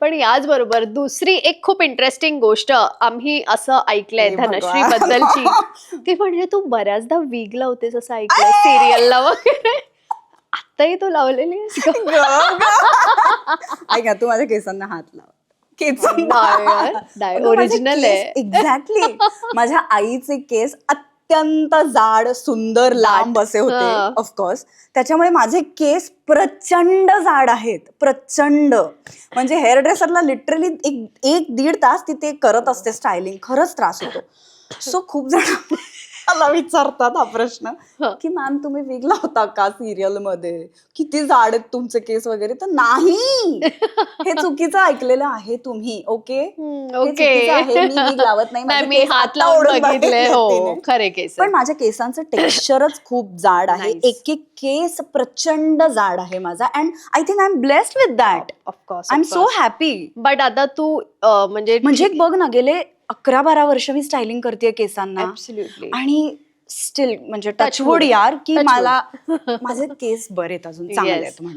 पण याच बरोबर दुसरी एक खूप इंटरेस्टिंग गोष्ट आम्ही असं ऐकलंय धनश्री. बद्दलची ती म्हणजे तू बऱ्याचदा वीग लावतेस असं ऐकलंय सिरियलला वगैरे. आताही तू लावलेली? ऐका तू माझ्या केसांना हात लाव. नाही, original आहे. एक्झॅक्टली माझ्या आईचे केस अत्यंत जाड सुंदर लांब असे होते. ऑफकोर्स त्याच्यामुळे माझे केस प्रचंड जाड आहेत. प्रचंड. म्हणजे हेअर ड्रेसरला लिटरली एक एक दीड तास तिथे करत असते स्टायलिंग खरंच त्रास होतो. सो खूप जण मला विचारतात हा प्रश्न. हा. की मॅम तुम्ही विग लावता का सिरियलमध्ये किती जाड आहेत तुमचे केस वगैरे? तर नाही. हे चुकीचं ऐकलेलं आहे तुम्ही ओके? हे ओके. चुकीचं आहे, मी wig लावत नाही, माझे नाही मी केस हात आता लावून ओढून बघितले. बघितले हो. खरे केस पण माझ्या केसांचं टेक्स्चरच खूप जाड आहे. Nice. एक एक केस प्रचंड जाड आहे माझा. And I think I am blessed with that of course I am so happy but आता तू अं, म्हणजे म्हणजे बघ ना गेले अकरा बारा वर्ष मी स्टायलिंग करते केसांना ऍब्सोल्युटली आणि स्टील म्हणजे Touch टचवूड wood. यार की Touch wood. मला माझे केस बरेत अजून चांगले Yes. आहेत म्हणून